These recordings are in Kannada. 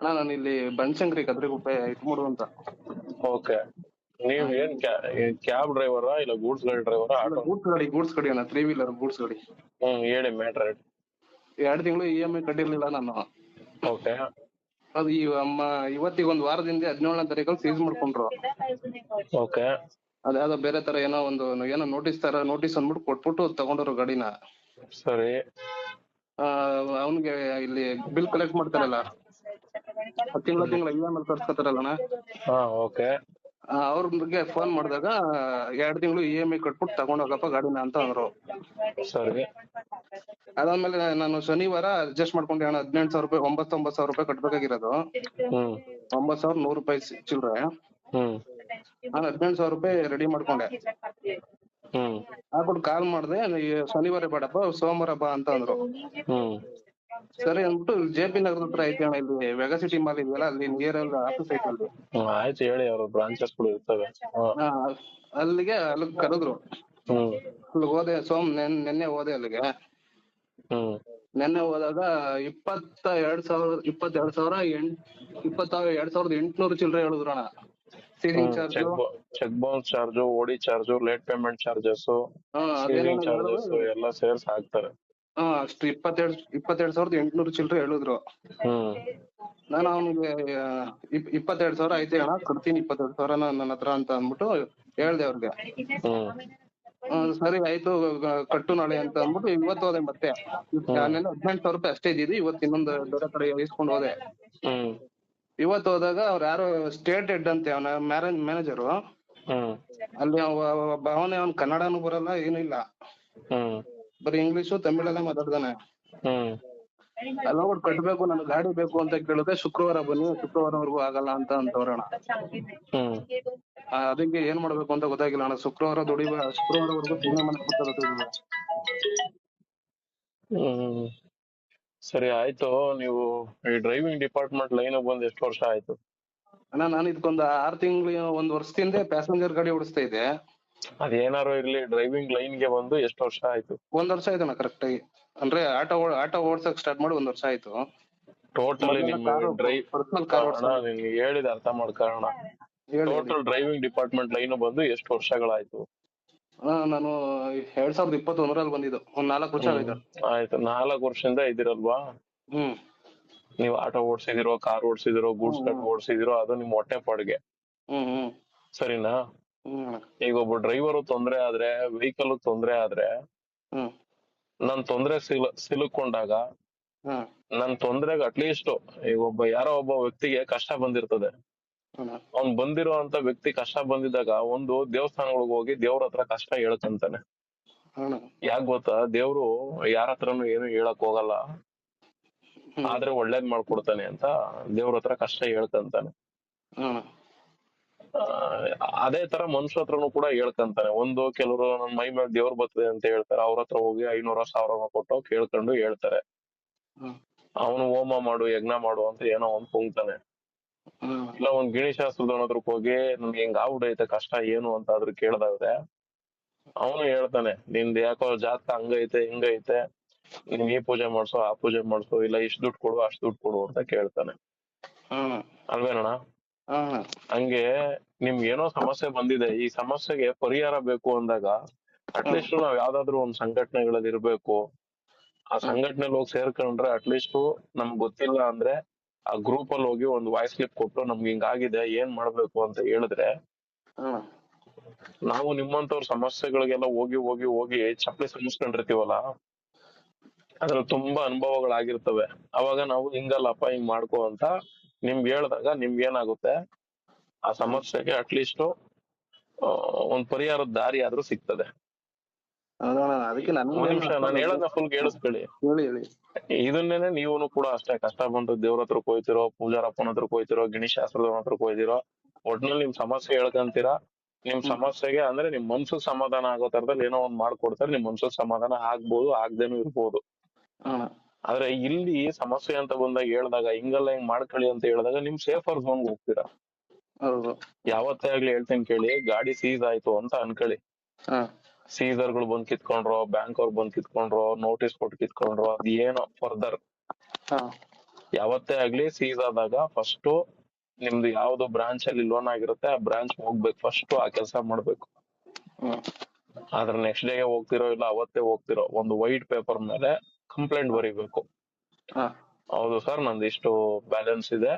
ಅಣ್ಣ ನಾನು ಇಲ್ಲಿ ಬನಶಂಕರಿ ಕದ್ರಿಗುಪ್ಪೆ ಇಟ್ಮೂರು ಅಂತ. ಓಕೆ. ನೀವ್ ಏನ್ ಕ್ಯಾಬ್ ಡ್ರೈವರಾ ಇಲ್ಲ ಗೂಡ್ಸ್ ಗಾಡಿ ಡ್ರೈವರಾ? ಆಟೋ? ಗೂಡ್ಸ್ ಗಾಡಿ ಗೂಡ್ಸ್ ಗಾಡಿ ಅಣ್ಣ ತ್ರೀ ವೀಲರ್ ಗೂಡ್ಸ್ ಗಾಡಿ. ಹ್ಮ್ ಹೇಳಿ ಮ್ಯಾಟ್ರ್ ಹೇಳಿ. ಎರಡು ತಿಂಗಳು ಇ ಎಂ ಐ ಕಟ್ಟಿರ್ಲಿಲ್ಲ ನಾನು. ಓಕೆ. ಅದು ಈ ಅಮ್ಮ ಇವತ್ತಿಗೆ ಒಂದು ವಾರದಿಂದ ಹದಿನೇಳನೇ ತಾರೀಕಲ್ಲಿ ಸೀಸ್ ಮಾಡ್ಕೊಂಡ್ರು. ಓಕೆ. ಅದ್ಯಾವ್ದೋ ಬೇರೆ ತರ ಏನೋ ಒಂದು ಏನೋ ನೋಟಿಸ್ ತರ ನೋಟಿಸ್ ಅಂದ್ಬಿಟ್ಟು ಕೊಟ್ಬಿಟ್ಟು ತಗೊಂಡವ್ರು ಗಾಡಿನ. ಸರಿ. ಅವನಿಗೆ ಇಲ್ಲಿ ಬಿಲ್ ಕಲೆಕ್ಟ್ ಮಾಡ್ತಾರಲ್ಲ. ತಿಂಗಳ ತಿಂಗಳ ಇ ಎಂ ಐ ಅಣ್ಣ ಹಾ ಓಕೆ ಅವ್ರಿಗೆ ಫೋನ್ ಮಾಡಿದಾಗ ಎರಡು ತಿಂಗಳು ಇ ಎಂ ಐ ಕಟ್ಬಿಟ್ಟು ತಗೊಂಡೋಗಪ್ಪ ಗಾಡಿನ ಅಂತ ಅಂದ್ರು. ಸರಿ. ಅದಾದ್ಮೇಲೆ ನಾನು ಶನಿವಾರ ಅಡ್ಜಸ್ಟ್ ಮಾಡ್ಕೊಂಡೆ ಅಣ್ಣ ಹದಿನೆಂಟು ಸಾವಿರ ರೂಪಾಯಿ ಒಂಬತ್ತೊಂಬತ್ತು ಸಾವಿರ ರೂಪಾಯಿ ಕಟ್ಬೇಕಾಗಿರೋದು. ಹ್ಮ್. ಒಂಬತ್ತು ಸಾವಿರ ನೂರು ರೂಪಾಯಿ ಚಿಲ್ರೆ. ಹ್ಮ್. ನಾನು ಹದಿನೆಂಟು ಸಾವಿರ ರೂಪಾಯಿ ರೆಡಿ ಮಾಡ್ಕೊಂಡೆ. ಹ್ಮ್. ಹಾಕ್ಬಿಟ್ಟು ಕಾಲ್ ಮಾಡಿದೆ ಶನಿವಾರ ಬೇಡಪ್ಪ ಸೋಮವಾರ ಬಾ ಅಂತ ಅಂದ್ರು. ಹ್ಮ್. ಸರಿ ಅಂದ್ಬಿಟ್ಟು ಜೆ ಪಿ ನಗರದ ಹತ್ರ ಐತೆ ಅಣ್ಣ ಇಲ್ಲಿ ವೆಗಾ ಸಿಟಿ ಮಾಲ್ ಇದೆಯಲ್ಲ ಅಲ್ಲಿ ನಿಯರ್ ಅಲ್ಲಿ ಆಫೀಸ್ ಐತೆ ಅಲ್ಲಿ ಹ್ಮ್, ಆಯ್ತು ಹೇಳಿ ಅವ್ರ ಬ್ರಾಂಚಸ್ಗಳು ಇರ್ತವೆ. ಹಾ. ಹಾ, ಅಲ್ಲಿಗೆ ಅಲ್ಲಿ ಕರೆದ್ರು. ಹ್ಮ್. ಅಲ್ಲಿಗೆ ಹೋದೆ ಸೋಮ್ ನೆನ್ ನೆನ್ನೆ ಹೋದೆ ಅಲ್ಲಿಗೆ. ಹ್ಮ್. ನೆನ್ನೆ ಹೋದಾಗ ಇಪ್ಪತ್ತ ಎರಡ್ ಸಾವಿರ ಇಪ್ಪತ್ತೆರಡ್ ಸಾವಿರ ಎಂಟ್ ಇಪ್ಪತ್ತ ಎರಡ್ ಸಾವಿರದ ಎಂಟ್ನೂರು ಚಿಲ್ಲರೆ ಹೇಳಿದ್ರು ಅಣ್ಣ. Ceiling charge cheque cheque bounce charge OD charge late payment charges ceiling charges ಎಲ್ಲ ಸೇರ್ಸ್ ಹಾಕ್ತಾರೆ. ಹಾ ಅಷ್ಟು ಇಪ್ಪತ್ತೆರಡು ಇಪ್ಪತ್ತೆರಡು ಸಾವಿರದ ಎಂಟ್ನೂರು ಚಿಲ್ಲರೆ ಹೇಳಿದ್ರು. ಹ್ಮ್. ನಾನು ಅವನಿಗೆ ಇಪ್ಪತ್ತೆರಡು ಸಾವಿರ ಐತೆ ಅಣ್ಣ ಕೊಡ್ತೀನಿ ಇಪ್ಪತ್ತೆರಡು ಸಾವಿರ ನನ್ನ ಹತ್ರ ಅಂತ ಅಂದ್ಬಿಟ್ಟು ಹೇಳ್ದೆ ಅವ್ರಿಗೆ. ಹ್ಮ್. ಹ್ಮ್, ಸರಿ ಆಯ್ತು ಗ- ಕಟ್ಟು ನಾಳೆ ಅಂತ ಅಂದ್ಬಿಟ್ಟು ಇವತ್ತು ಹೋದೆ ಮತ್ತೆ. ನೆನ್ನೆ ಹದಿನೆಂಟು ಸಾವಿರ ರೂಪಾಯಿ ಅಷ್ಟೇ ಇದ್ದಿದ್ದು ಇವತ್ತು ಇನ್ನೊಂದು ದೊಡ್ಡ ಕಡೆ ಇಸ್ಕೊಂಡು ಹೋದೆ. ಹ್ಮ್. ಇವತ್ತು ಹೋದಾಗ ಅವ್ರು ಯಾರು ಸ್ಟೇಟ್ ಹೆಡ್ ಅಂತೆ ಅವನ ಮ್ಯಾರೇಜ್ ಮ್ಯಾನೇಜರು. ಹ್ಮ್. ಅಲ್ಲಿ ಅವ- ಒಬ್ಬ ಅವನೇ ಅವ್ನ್ ಕನ್ನಡನೂ ಬರಲ್ಲ ಏನೂ ಇಲ್ಲ. ಹ್ಮ್. ಬರೀ ಇಂಗ್ಲಿಷು ತಮಿಳಲ್ಲೇ ಮಾತಾಡ್ತಾನೆ. ಹ್ಮ್. ಅಲ್ಲಿ ಹೋಗ್ಬಿಟ್ಟು ಕಟ್ಬೇಕು ನನ್ಗೆ ಗಾಡಿ ಬೇಕು ಅಂತ ಕೇಳಿದ್ರೆ ಶುಕ್ರವಾರ ಬನ್ನಿ ಶುಕ್ರವಾರವರೆಗೂ ಆಗಲ್ಲ ಅಂತ ಅಂತವ್ರಣ ಅದಕ್ಕೆ ಏನ್ ಮಾಡ್ಬೇಕು ಅಂತ ಗೊತ್ತಾಗಿಲ್ಲ ಅಣ್ಣ. ಶುಕ್ರವಾರ ದುಡಿಬ ಶುಕ್ರವಾರವರೆಗೂ ತಿಂಗಳ ಮನೆ ಹ್ಮ್. ಸರಿ ಆಯ್ತು. ನೀವು ಈ ಡ್ರೈವಿಂಗ್ ಡಿಪಾರ್ಟ್ಮೆಂಟ್ ಲೈನ್ ಬಂದ್ ಎಷ್ಟು ವರ್ಷ ಆಯ್ತು? ಅಣ್ಣ ನಾನು ಇದಕ್ಕೊಂದು ಆರ್ ತಿಂಗಳು ಒಂದ್ ವರ್ಷದಿಂದ ಪ್ಯಾಸೆಂಜರ್ ಗಾಡಿ ಓಡಿಸ್ತಾ ಇದ್ದೆ. ಅದೇನಾರು ಇರ್ಲಿ ಡ್ರೈವಿಂಗ್ ಲೈನ್ಗೆ ಬಂದು ಎಷ್ಟು ವರ್ಷ ಆಯ್ತು? ಒಂದ್ ವರ್ಷ ಆಯ್ತು ಕರೆಕ್ಟ್ ಆಗಿ. ಅಂದ್ರೆ ಆಟೋ ಆಟೋ ಓಡ್ಸಕ್ ಸ್ಟಾರ್ಟ್ ಮಾಡಿ ಒಂದ್ ವರ್ಷ ಆಯ್ತು. ಟೋಟಲಿ ನಿಮ್ಮ ಡ್ರೈವ್ ಪರ್ಸನಲ್ ಕಾರ್ ನಿನ್ಗೆ ಹೇಳಿದ ಅರ್ಥ ಮಾಡ್ಕೊಳ್ಳೋಣ. ಹೇಳಿ ಟೋಟಲ್ ಡ್ರೈವಿಂಗ್ ಡಿಪಾರ್ಟ್ಮೆಂಟ್ ಲೈನ್ ಬಂದು ಎಷ್ಟು ವರ್ಷಗಳಾಯ್ತು? ನಾನು ಎರಡ್ ಸಾವಿರದ ಇಪ್ಪತ್ತೊಂದರಲ್ಲಿ ಬಂದಿದ್ದು. ಒಂದ್ ನಾಲ್ಕು ವರ್ಷ ಆಯ್ತು. ಆಯ್ತು. ನಾಲ್ಕು ವರ್ಷದಿಂದ ಇದಿರಲ್ವಾ ಹ್ಮ್. ನೀವು ಆಟೋ ಓಡ್ಸಿದಿರೋ ಕಾರ್ ಓಡಿಸಿದಿರೋ ಗೂಡ್ಸ್ ಕಟ್ ಓಡಿಸಿದಿರೋ ಅದು ನಿಮ್ ಹೊಟ್ಟೆ ಪಾಡ್ಗೆ. ಹ್ಮ್ ಹ್ಮ್. ಸರಿನಾ. ಈಗ ಒಬ್ಬ ಡ್ರೈವರ್ ತೊಂದ್ರೆ ಆದ್ರೆ ವೆಹಿಕಲ್ ತೊಂದ್ರೆ ಆದ್ರೆ ನನ್ ತೊಂದ್ರೆ ಸಿಲ್ ಸಿಲುಕೊಂಡಾಗ ನನ್ ತೊಂದ್ರೆಗೆ ಅಟ್ಲೀಸ್ಟ್ ಈಗ ಒಬ್ಬ ಯಾರೋ ಒಬ್ಬ ವ್ಯಕ್ತಿಗೆ ಕಷ್ಟ ಬಂದಿರ್ತದೆ. ಅವ್ನ್ ಬಂದಿರೋ ಅಂತ ವ್ಯಕ್ತಿ ಕಷ್ಟ ಬಂದಿದ್ದಾಗ ಒಂದು ದೇವಸ್ಥಾನಗಳಿಗೆ ಹೋಗಿ ದೇವ್ರ ಹತ್ರ ಕಷ್ಟ ಹೇಳ್ಕಂತಾನೆ. ಯಾಕ ಗೊತ್ತಾ? ದೇವ್ರು ಯಾರ ಹತ್ರನು ಏನು ಹೇಳಕ್ ಹೋಗಲ್ಲ. ಆದ್ರೆ ಒಳ್ಳೇದ್ ಮಾಡ್ಕೊಡ್ತಾನೆ ಅಂತ ದೇವ್ರ ಹತ್ರ ಕಷ್ಟ ಹೇಳ್ಕಂತಾನೆ. ಅದೇ ತರ ಮನುಷ್ಯ ಹತ್ರನು ಕೂಡ ಹೇಳ್ಕಂತಾನೆ. ಒಂದು ಕೆಲವರು ನನ್ ಮೈ ಮೇಲೆ ದೇವ್ರ ಬರ್ತದೆ ಅಂತ ಹೇಳ್ತಾರೆ. ಅವ್ರ ಹತ್ರ ಹೋಗಿ ಐನೂರ ಸಾವಿರ ಕೊಟ್ಟು ಕೇಳ್ಕೊಂಡು ಹೇಳ್ತಾರೆ. ಅವನು ಹೋಮ ಮಾಡು ಯಜ್ಞ ಮಾಡು ಅಂತ ಏನೋ ಒಂದ್ ಕುಂಗ್ತಾನೆ. ಇಲ್ಲ ಒಂದ್ ಗಿಣಿ ಶಾಸ್ತ್ರದವನತ್ರಕ್ಕೆ ಹೋಗಿ ನನ್ಗೆ ಹೆಂಗ್ ಆಗ್ಬಿಡೈತೆ ಕಷ್ಟ ಏನು ಅಂತ ಆದ್ರೂ ಕೇಳ್ದಾಗ್ರೆ ಅವನು ಹೇಳ್ತಾನೆ ನಿಂದ್ ಯಾಕೋ ಜಾತಕ ಹಂಗೈತೆ ಹಿಂಗೈತೆ. ನೀನ್ ಈ ಪೂಜೆ ಮಾಡ್ಸೋ ಆ ಪೂಜೆ ಮಾಡ್ಸೋ ಇಲ್ಲ ಇಷ್ಟ್ ದುಡ್ಡು ಕೊಡು ಅಷ್ಟ್ ದುಡ್ಡು ಕೊಡು ಅಂತ ಕೇಳ್ತಾನೆ. ಅಲ್ವೇನಣ್ಣ? ಹಂಗೆ ನಿಮ್ಗೆ ಏನೋ ಸಮಸ್ಯೆ ಬಂದಿದೆ ಈ ಸಮಸ್ಯೆಗೆ ಪರಿಹಾರ ಬೇಕು ಅಂದಾಗ ಅಟ್ಲೀಸ್ಟ್ ನಾವ್ ಯಾವ್ದಾದ್ರು ಒಂದ್ ಸಂಘಟನೆಗಳಲ್ಲಿ ಇರ್ಬೇಕು. ಆ ಸಂಘಟನೆಲ್ ಹೋಗಿ ಸೇರ್ಕೊಂಡ್ರೆ ಅಟ್ಲೀಸ್ಟ್ ನಮ್ಗ್ ಗೊತ್ತಿಲ್ಲ ಅಂದ್ರೆ ಆ ಗ್ರೂಪ್ ಅಲ್ಲಿ ಹೋಗಿ ಒಂದ್ ವಾಯ್ಸ್ ಕ್ಲಿಪ್ ಕೊಟ್ಟು ನಮ್ಗೆ ಹಿಂಗಾಗಿದೆ ಏನ್ ಮಾಡ್ಬೇಕು ಅಂತ ಹೇಳಿದ್ರೆ ನಾವು ನಿಮ್ಮಂತವ್ರ ಸಮಸ್ಯೆಗಳಿಗೆಲ್ಲ ಹೋಗಿ ಹೋಗಿ ಹೋಗಿ ಚಪ್ಪಲಿ ಸಮಸ್ಕೊಂಡಿರ್ತೀವಲ್ಲ ಅದ್ರಲ್ಲಿ ತುಂಬಾ ಅನುಭವಗಳಾಗಿರ್ತವೆ. ಅವಾಗ ನಾವು ಹಿಂಗಲ್ಲಪ್ಪ ಹಿಂಗ್ ಮಾಡ್ಕೋ ಅಂತ ನಿಮ್ಗೆ ಹೇಳಿದಾಗ ನಿಮ್ಗೆ ಏನಾಗುತ್ತೆ? ಆ ಸಮಸ್ಯೆಗೆ ಅಟ್ಲೀಸ್ಟ್ ಒಂದ್ ಪರಿಹಾರದ ದಾರಿ ಆದ್ರೂ ಸಿಗ್ತದೆ. ನಿಮಿಷ ನಾನು ಫುಲ್ ಕೇಳಿಸ್ಕೊಳ್ಳಿ. ಇದನ್ನೇನೆ ನೀವು ಕೂಡ ಅಷ್ಟೇ ಕಷ್ಟ ಬಂತು ದೇವ್ರ ಹತ್ರ ಕೊಯ್ತಿರೋ ಪೂಜಾರಪ್ಪನ ಕೋಯ್ತಿರೋ ಗಿಣಿ ಗಿಣಿಶಾಸ್ತ್ರದವನ ಹತ್ರ ಕೊಯ್ತಿರೋ ಒಟ್ನಲ್ಲಿ ನಿಮ್ ಸಮಸ್ಯೆ ಹೇಳ್ಕಂತೀರಾ? ನಿಮ್ ಸಮಸ್ಯೆಗೆ ಅಂದ್ರೆ ನಿಮ್ ಮನ್ಸು ಸಮಾಧಾನ ಆಗೋ ತರದಲ್ಲಿ ಏನೋ ಒಂದ್ ಮಾಡ್ಕೊಡ್ತಾರೆ ನಿಮ್ ಮನ್ಸು ಸಮಾಧಾನ ಆಗ್ಬೋದು ಆಗ್ದೇನು ಇರ್ಬೋದು. ಆದ್ರೆ ಇಲ್ಲಿ ಸಮಸ್ಯೆ ಅಂತ ಬಂದಾಗ ಹೇಳ್ದಾಗ ಹಿಂಗಲ್ಲ ಹಿಂಗ್ ಮಾಡ್ಕೊಳ್ಳಿ ಅಂತ ಹೇಳಿದಾಗ ನಿಮ್ ಸೇಫರ್ ಝೋನ್ ಹೋಗ್ತೀರಾ? ಯಾವತ್ತೇ ಆಗ್ಲಿ ಹೇಳ್ತೇನೆ ಕೇಳಿ ಗಾಡಿ ಸೀಸ್ ಆಯ್ತು ಅಂತ ಅನ್ಕೊಳ್ಳಿ. ಸೀಸರ್ಗಳು ಬಂದ್ ಕಿತ್ಕೊಂಡ್ರು ಬ್ಯಾಂಕ್ ಅವ್ರು ಬಂದ್ ಕಿತ್ಕೊಂಡ್ರು ನೋಟಿಸ್ ಕೊಟ್ಟು ಕಿತ್ಕೊಂಡ್ರು ಅದ್ ಏನೋ ಫರ್ದರ್ ಹಾ. ಯಾವತ್ತೇ ಆಗ್ಲಿ ಸೀಸ್ ಆದಾಗ ಫಸ್ಟ್ ನಿಮ್ದು ಯಾವ್ದು ಬ್ರಾಂಚ್ ಅಲ್ಲಿ ಲೋನ್ ಆಗಿರುತ್ತೆ ಆ ಬ್ರಾಂಚ್ ಹೋಗ್ಬೇಕು ಫಸ್ಟ್ ಆ ಕೆಲಸ ಮಾಡ್ಬೇಕು. ಆದ್ರೆ ನೆಕ್ಸ್ಟ್ ಡೇಗೆ ಹೋಗ್ತಿರೋ ಇಲ್ಲ ಅವತ್ತೇ ಹೋಗ್ತಿರೋ ಒಂದು ವೈಟ್ ಪೇಪರ್ ಮೇಲೆ ಕಂಪ್ಲೇಂಟ್ ಬರೀಬೇಕು. ಹೌದು ಸರ್ ನಂದು ಇಷ್ಟು ಬ್ಯಾಲೆನ್ಸ್ ಇದೆ.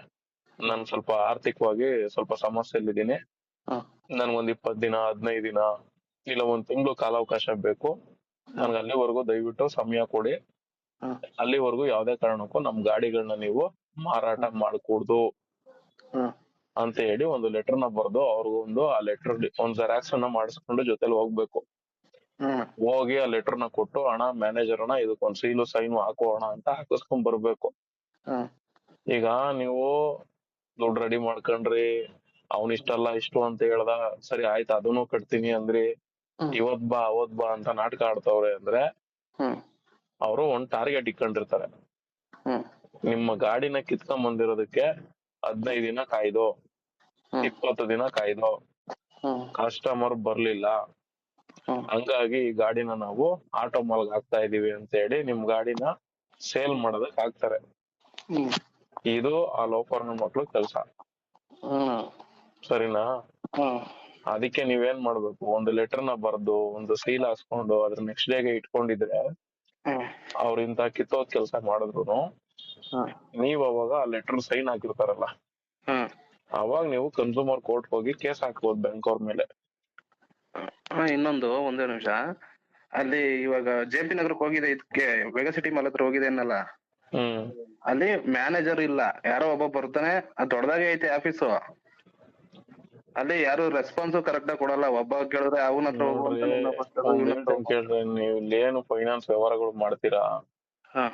ನಾನು ಸ್ವಲ್ಪ ಆರ್ಥಿಕವಾಗಿ ಸ್ವಲ್ಪ ಸಮಸ್ಯೆಯಲ್ಲಿದ್ದೀನಿ. ನನ್ಗೊಂದ್ ಇಪ್ಪತ್ ದಿನ ಹದಿನೈದು ದಿನ ಇಲ್ಲ ಒಂದ್ ತಿಂಗಳು ಕಾಲಾವಕಾಶ ಬೇಕು. ನನ್ಗೆ ಅಲ್ಲಿವರೆಗೂ ದಯವಿಟ್ಟು ಸಮಯ ಕೊಡಿ. ಅಲ್ಲಿವರೆಗೂ ಯಾವ್ದೇ ಕಾರಣಕ್ಕೂ ನಮ್ ಗಾಡಿಗಳನ್ನ ನೀವು ಮಾರಾಟ ಮಾಡಕೂಡ್ದು. ಅಂತ ಹೇಳಿ ಒಂದು ಲೆಟರ್ನ ಬರ್ದು ಅವ್ರಿಗೊಂದು ಆ ಲೆಟರ್ ಒಂದ್ ಜೆರಾಕ್ಸ್ ಅನ್ನ ಮಾಡಿಸ್ಕೊಂಡು ಜೊತೆಲಿ ಹೋಗ್ಬೇಕು. ಹೋಗಿ ಆ ಲೆಟರ್ನ ಕೊಟ್ಟು ಅಣ್ಣ ಮ್ಯಾನೇಜರ್ ಅಣ್ಣ ಇದಕ್ಕೊಂದ್ ಸೀಲು ಸೈನ್ ಹಾಕೋಣ ಅಂತ ಹಾಕಿಸ್ಕೊಂಡ್ ಬರ್ಬೇಕು. ಈಗ ನೀವು ದುಡ್ಡು ರೆಡಿ ಮಾಡ್ಕೊಂಡ್ರಿ ಅವ್ನ್ ಇಷ್ಟಲ್ಲ ಇಷ್ಟು ಅಂತ ಹೇಳ್ದ ಸರಿ ಆಯ್ತು ಅದನ್ನು ಕಟ್ತೀನಿ ಅಂದ್ರಿ. ಇವತ್ ಬಾ ಅವತ್ ಬಾ ಅಂತ ನಾಟಕ ಆಡ್ತವ್ರೆ ಅಂದ್ರೆ ಅವರು ಒಂದ್ ಟಾರ್ಗೆಟ್ ಇಕ್ಕೊಂಡಿರ್ತಾರೆ ನಿಮ್ಮ ಗಾಡಿನ ಕಿತ್ಕೊಂಡ್ ಬಂದಿರೋದಕ್ಕೆ ಹದಿನೈದು ದಿನ ಕಾಯ್ದು. ಇಪ್ಪತ್ತು ದಿನ ಕಾಯ್ದು ಕಸ್ಟಮರ್ ಬರ್ಲಿಲ್ಲ ಹಂಗಾಗಿ ಈ ಗಾಡಿನ ನಾವು ಆಟೋ ಮಾಲ್ಗ್ ಹಾಕ್ತಾ ಇದೀವಿ ಅಂತ ಹೇಳಿ ನಿಮ್ ಗಾಡಿನ ಸೇಲ್ ಮಾಡೋದಕ್ ಹಾಕ್ತಾರೆ. ಇದು ಆ ಲೋಫರ್ನ ಮಕ್ಳು ಕೆಲ್ಸ. ಸರಿನಾ? ಅದಕ್ಕೆ ನೀವೇನ್ ಮಾಡ್ಬೇಕು? ಒಂದು ಲೆಟರ್ನ ಬರ್ದು ಒಂದು ಸೀಲ್ ಹಾಸ್ಕೊಂಡು ಅದ್ರ ನೆಕ್ಸ್ಟ್ ಡೇಗೆ ಇಟ್ಕೊಂಡಿದ್ರೆ ಅವ್ರಿಂತ ಅವ್ರ ಇಂತ ಕಿತ್ತೋದ್ ಕೆಲ್ಸ ಮಾಡಿದ್ರು ನೀವ್ ಅವಾಗ ಆ ಲೆಟರ್ ಸೈನ್ ಹಾಕಿರ್ತಾರಲ್ಲ. ಅವಾಗ ನೀವು ಕನ್ಸೂಮರ್ ಕೋರ್ಟ್ ಹೋಗಿ ಕೇಸ್ ಹಾಕ್ಬೋದು ಬ್ಯಾಂಕ್ ಅವ್ರ ಮೇಲೆ. ಹಾ, ಇನ್ನೊಂದು ಒಂದೇ ನಿಮಿಷ. ಅಲ್ಲಿ ಇವಾಗ ಜೆ ಪಿ ನಗರಕ್ಕೆ ಹೋಗಿದೆ ಇದಕ್ಕೆ ವೆಗಾ ಸಿಟಿ ಮಾಲ್ ಹತ್ರ ಹೋಗಿದೆ ಅನ್ನಲ್ಲ? ಹ್ಮ್. ಅಲ್ಲಿ ಮ್ಯಾನೇಜರ್ ಇಲ್ಲ. ಯಾರೋ ಒಬ್ಬ ಬರ್ತಾನೆ ಅದ್ ದೊಡ್ಡದಾಗೆ ಐತೆ ಆಫೀಸು ಅಲ್ಲಿ ಯಾರು ರೆಸ್ಪಾನ್ಸ್ ಕರೆಕ್ಟ್ ಆಗಿ ಕೊಡಲ್ಲ. ಒಬ್ಬ ಕೇಳಿದ್ರೆ ಅವನ ಹತ್ರ ಹೋಗು ಅಂತ ನೋಡ್ರಿ ಇನ್ನೊಬ್ಬ ಹತ್ರ ಒಂದ್ ಇವ್ನ ಹತ್ರ ಹೇಳ್ತೀನಿ ಕೇಳ್ರಿ. ನೀವು ಏನು ಫೈನಾನ್ಸ್ ವ್ಯವಹಾರಗಳು ಮಾಡ್ತೀರಾ? ಹಾ.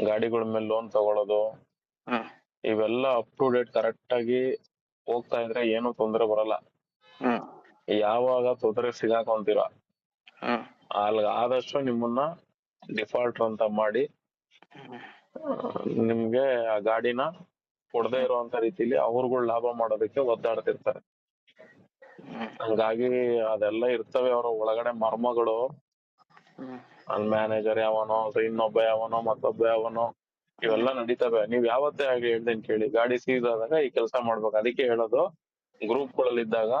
ಗಾಡಿಗಳ ಮೇಲೆ ಲೋನ್ ತಗೊಳ್ಳೋದು ಹಾ. ಇವೆಲ್ಲ ಅಪ್ ಟು ಡೇಟ್ ಕರೆಕ್ಟ್ ಆಗಿ ಹೋಗ್ತಾ ಇದ್ರೆ ಏನು ತೊಂದ್ರೆ ಬರಲ್ಲ. ಹಾ. ಯಾವಾಗ ತೊಂದರೆ ಸಿಗಾಕೊಂತೀರ ಅಲ್ಲಿ ಆದಷ್ಟು ನಿಮ್ಮನ್ನ ಡಿಫಾಲ್ಟರ್ ಅಂತ ಮಾಡಿ ನಿಮ್ಗೆ ಆ ಗಾಡಿನ ಕೊಡದೆ ಇರುವಂತ ರೀತಿಲಿ ಅವ್ರಗಳು ಲಾಭ ಮಾಡೋದಕ್ಕೆ ಒದ್ದಾಡ್ತಿರ್ತಾರೆ. ಹಂಗಾಗಿ ಅದೆಲ್ಲ ಇರ್ತವೆ ಅವರ. ಒಳಗಡೆ ಮರ್ಮಗಳು. ಅಲ್ಲಿ ಮ್ಯಾನೇಜರ್ ಯಾವನೋ ಅಥವಾ ಇನ್ನೊಬ್ಬ ಯಾವನೋ ಮತ್ತೊಬ್ಬ ಯಾವನೋ ಇವೆಲ್ಲ ನಡೀತವೆ. ನೀವ್ ಯಾವತ್ತೇ ಆಗ್ಲಿ ಹೇಳ್ದೇನ್ ಕೇಳಿ. ಗಾಡಿ ಸೀಸ್ ಆದಾಗ ಈ ಕೆಲಸ ಮಾಡ್ಬೇಕು. ಅದಕ್ಕೆ ಹೇಳೋದು ಗ್ರೂಪ್ಗಳಲ್ಲಿ ಇದ್ದಾಗ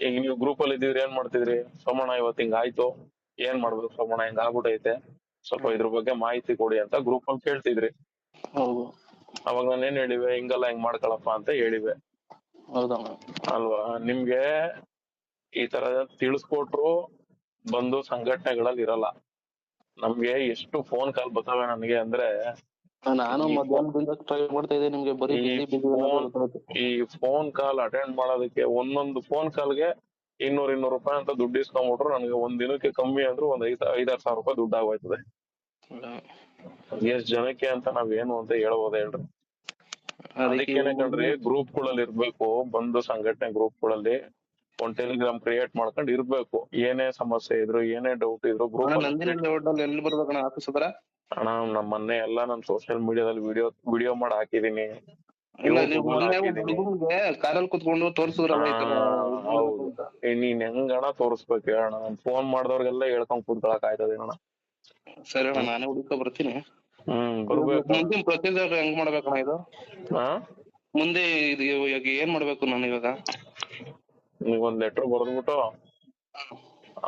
ಈಗ ನೀವು ಗ್ರೂಪ್ ಅಲ್ಲಿ ಇದ್ದೀವ್ರಿ ಏನ್ ಮಾಡ್ತಿದ್ರಿ? ಸೋಮಣ್ಣ ಇವತ್ತು ಹಿಂಗ್ ಆಯ್ತು. ಏನ್ ಮಾಡ್ಬೇಕು ಸೋಮಣ್ಣ? ಹಿಂಗ್ ಆಗ್ಬಿಟ್ಟೈತೆ. ಸ್ವಲ್ಪ ಇದ್ರ ಬಗ್ಗೆ ಮಾಹಿತಿ ಕೊಡಿ ಅಂತ ಗ್ರೂಪ್ ಅಲ್ಲಿ ಕೇಳ್ತಿದ್ರಿ. ಹೌದು. ಅವಾಗ ನಾನು ಏನ್ ಹೇಳಿವೆ? ಹಿಂಗಲ್ಲ ಹಿಂಗ್ ಮಾಡ್ಕೊಳಪ್ಪ ಅಂತ ಹೇಳಿವೆ. ಅಲ್ವಾ? ನಿಮ್ಗೆ ಈ ತರ ತಿಳಿಸ್ಕೊಟ್ರು ಬಂದು ಸಂಘಟನೆಗಳಲ್ಲಿ ಇರಲ್ಲ. ನಮ್ಗೆ ಎಷ್ಟು ಫೋನ್ ಕಾಲ್ ಬರ್ತವೆ ನನ್ಗೆ ಅಂದ್ರೆ ನಾನು ಮಧ್ಯಾಹ್ನದಿಂದ ಟ್ರೈ ಮಾಡ್ತಾ ಇದ್ದೆ ನಿಮ್ಗೆ ಬರೀ ಈ busy busy ಅನ್ನೋದೇ phone- ಗೊತ್ತಾಯ್ತು. ಈ ಫೋನ್ ಕಾಲ್ ಅಟೆಂಡ್ ಮಾಡೋದಕ್ಕೆ ಒಂದೊಂದು ಫೋನ್ ಕಾಲ್ಗೆ ಇನ್ನೂರ್ ಇನ್ನೂರು ರೂಪಾಯಿ ಅಂತ ದುಡ್ಡು ಇಸ್ಕೊಂಡ್ಬಿಟ್ರು ನನಗೆ ಒಂದ್ ದಿನಕ್ಕೆ ಕಮ್ಮಿ ಅಂದ್ರು ಒಂದ್ ಐದ್ ಐದಾರು ಸಾವಿರ ರೂಪಾಯಿ ದುಡ್ಡು ಆಗೋಯ್ತದೆ. ಎಷ್ಟ್ ಜನಕ್ಕೆ ಅಂತ ನಾವ್ ಏನು ಅಂತ ಹೇಳ್ಬೋದ ಹೇಳ್ರಿ. ಅದಕ್ಕೇನೆ ಕಣ್ರಿ ಗ್ರೂಪ್ಗಳಲ್ಲಿ ಇರ್ಬೇಕು ಬಂದು ಸಂಘಟನೆ ಗ್ರೂಪ್ಗಳಲ್ಲಿ ಒಂದ್ ಟೆಲಿಗ್ರಾಮ್ ಕ್ರಿಯೇಟ್ ಮಾಡ್ಕೊಂಡ್ ಇರ್ಬೇಕು. ಏನೇ ಸಮಸ್ಯೆ ಇದ್ರು ಏನೇ ಡೌಟ್ ಇದ್ರು ಗ್ರೂಪ್ ನಂದಿನಿ ರೋಡ್ ಅಲ್ಲಿ ಎಲ್ಲಿ ಬರ್ಬೇಕಣ್ಣ ಆಫೀಸ್ ಹತ್ರ? ಅಣ್ಣ ನಮ್ಮ ಮೊನ್ನೆ ಎಲ್ಲ ನಾನ್ ಸೋಶಿಯಲ್ ಮೀಡಿಯಾದಲ್ಲಿ ವಿಡಿಯೋ ವಿಡಿಯೋ ಮಾಡಿ ಹಾಕಿದೀನಿ. ಕಾರಲ್ಲಿ ಕುತ್ಕೊಂಡು ತೋರ್ಸಿದ್ರಲ್ಲ ಈ ತರ ಹಾ, ಹೌದು. ಏ, ನೀನ್ ಹೆಂಗಣ ತೋರಿಸ್ಬೇಕು ಹೇಳಣ ಫೋನ್ ಮಾಡ್ದವ್ರಿಗೆಲ್ಲ ಹೇಳ್ಕೊಂಡ್ ಕುತ್ಕೊಳಕ್ ಆಯ್ತದೆ ಅಣ್ಣ. ಸರಿ ಅಣ್ಣ ನಾನೇ ಹುಡುಕ ಬರ್ತೀನಿ. ಹ್ಮ್ ಬರ್ಬೇಕು ಮುಂದಿನ ಪ್ರೊಸೀಜರ್ ಹೆಂಗ್ ಮಾಡ್ಬೇಕಣ್ಣ ಇದು? ಮುಂದೆ ಇದು ಇವಾಗ ಏನ್ ಮಾಡ್ಬೇಕು ನಾನು ಇವಾಗ? ನೀವ್ ಒಂದ್ ಲೆಟರ್ ಬರ್ದ್ಬಿಟ್ಟು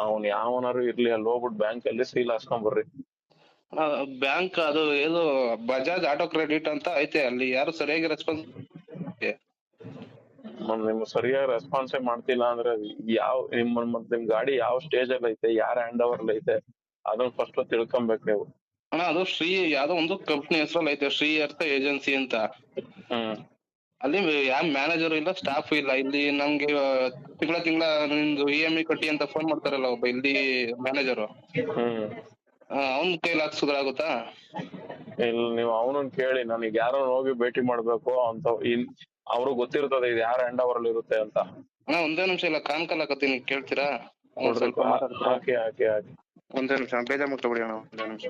ಅವ್ನ್ ಯಾವನಾರು ಇರ್ಲಿ ಅಲ್ಲಿ ಹೋಗ್ಬಿಟ್ಟು ಬ್ಯಾಂಕ್ ಅಲ್ಲಿ ಸೀಲ್ ಹಾಸ್ಕೊಂಡ್ ಬರ್ರಿ. ಬ್ಯಾಂಕ್ ಅದು ಏನು ಬಜಾಜ್ ಆಟೋ ಕ್ರೆಡಿಟ್ ಅಂತ ಐತೆ ಅಲ್ಲಿ ಯಾರು ಸರಿಯಾಗಿ ರೆಸ್ಪಾನ್ಸ್ ನಿಮ್ ಸರಿಯಾಗಿ ರೆಸ್ಪಾನ್ಸೇ ಮಾಡ್ತಿಲ್ಲ ಅಂದ್ರೆ ಯಾವ ನಿಮ್ಮ ಮತ್ ನಿಮ್ ಗಾಡಿ ಯಾವ ಸ್ಟೇಜ್ ಅಲ್ಲಿ ಐತೆ ಯಾರ ಹ್ಯಾಂಡ್ ಓವರ್ ಅಲ್ಲಿ ಐತೆ ಅದನ್ನ ಫಸ್ಟ್ ತಿಳ್ಕೊಬೇಕು ನೀವು. ಅಣ್ಣ ಅದು ಶ್ರೀ ಯಾವ್ದೋ ಒಂದು ಕಂಪ್ನಿ ಹೆಸರಲ್ಲಿ ಐತೆ ಶ್ರೀ ಅರ್ಥ ಏಜೆನ್ಸಿ ಅಂತ. ಅಲ್ಲಿ ಯಾವ ಮ್ಯಾನೇಜರ್ ಇಲ್ಲ ಸ್ಟಾಫ್ ಇಲ್ಲ ಇಲ್ಲಿ ನಮ್ಗೆ ತಿಂಗಳ ತಿಂಗಳ ನಿಮ್ದು ಇ ಎಂ ಐ ಕಟ್ಟಿ ಅಂತ ಫೋನ್ ಮಾಡ್ತಾರಲ್ಲ ಒಬ್ಬ ಇಲ್ಲಿ ಮ್ಯಾನೇಜರ್ ಅವ್ನ್ ಕೈಲಿ ಹಾಕ್ಸಿದ್ರೆ ಆಗುತ್ತಾ ಇಲ್ಲಿ ನೀವು ಅವನನ್ನ ಕೇಳಿ ನನಗೆ ಯಾರೋ ಹೋಗಿ ಭೇಟಿ ಮಾಡ್ಬೇಕು ಅಂತ ಇಲ್ ಅವ್ರು ಗೊತ್ತಿರ್ತದೆ ಇದು ಯಾರ ಹ್ಯಾಂಡ್ ಓವರ್ ಅಲ್ಲಿ ಇರುತ್ತೆ ಅಂತ. ಅಣ್ಣ ಒಂದೇ ನಿಮಿಷ ಇಲ್ಲ ಕಾನ್ ಕಾಲ್ ಹಾಕತ್ತೀನಿ ಕೇಳ್ತೀರಾ? ಒಂದ್ ಸ್ವಲ್ಪ ಹಾಕಿ ಹಾಕಿ ಹಾಕಿ. ಒಂದೇ ನಿಮಿಷ ಬೇಜಾರ್ ಮಾಡ್ಕೊಬಿಡಿ ಅಣ್ಣ ಒಂದೇ ನಿಮಿಷ.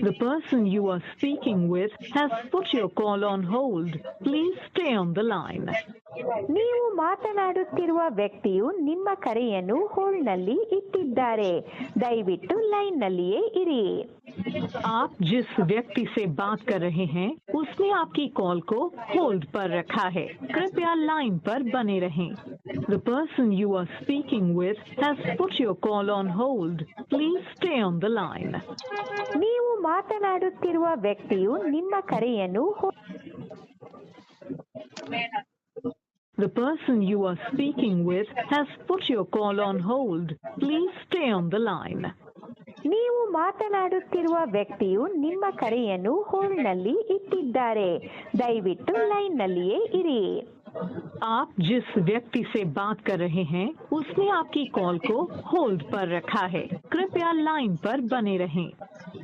The person you are speaking with has put your call on hold. Please stay on the line. ನೀವು ಮಾತನಾಡುತ್ತಿರುವ ವ್ಯಕ್ತಿಯು ನಿಮ್ಮ ಕರೆಯನ್ನು ಹೋಲ್ಡ್ನಲ್ಲಿ ಇಟ್ಟಿದ್ದಾರೆ ದಯವಿಟ್ಟು ಲೈನ್ನಲ್ಲಿಯೇ ಇರಿ आप जिस व्यक्ति से बात कर रहे हैं उसने आपकी कॉल को होल्ड पर रखा है कृपया लाइन पर बने रहें The person you are speaking with has put your call on hold. Please stay on the line. ನೀವು ಮಾತನಾಡುತ್ತಿರುವ ವ್ಯಕ್ತಿಯು ನಿಮ್ಮ ಕರೆಯನ್ನು ಹೋ- The person you are speaking with has put your call on hold. Please stay on the line. ನೀವು ಮಾತನಾಡುತ್ತಿರುವ ವ್ಯಕ್ತಿಯು ನಿಮ್ಮ ಕರೆಯನ್ನು ಹೋಲ್ಡ್ನಲ್ಲಿ ಇಟ್ಟಿದ್ದಾರೆ ದಯವಿಟ್ಟು ಲೈನ್ನಲ್ಲಿಯೇ ಇರಿ आप जिस व्यक्ति से बात कर रहे हैं उसने आपकी कॉल को होल्ड पर रखा है कृपया लाइन पर बने रहें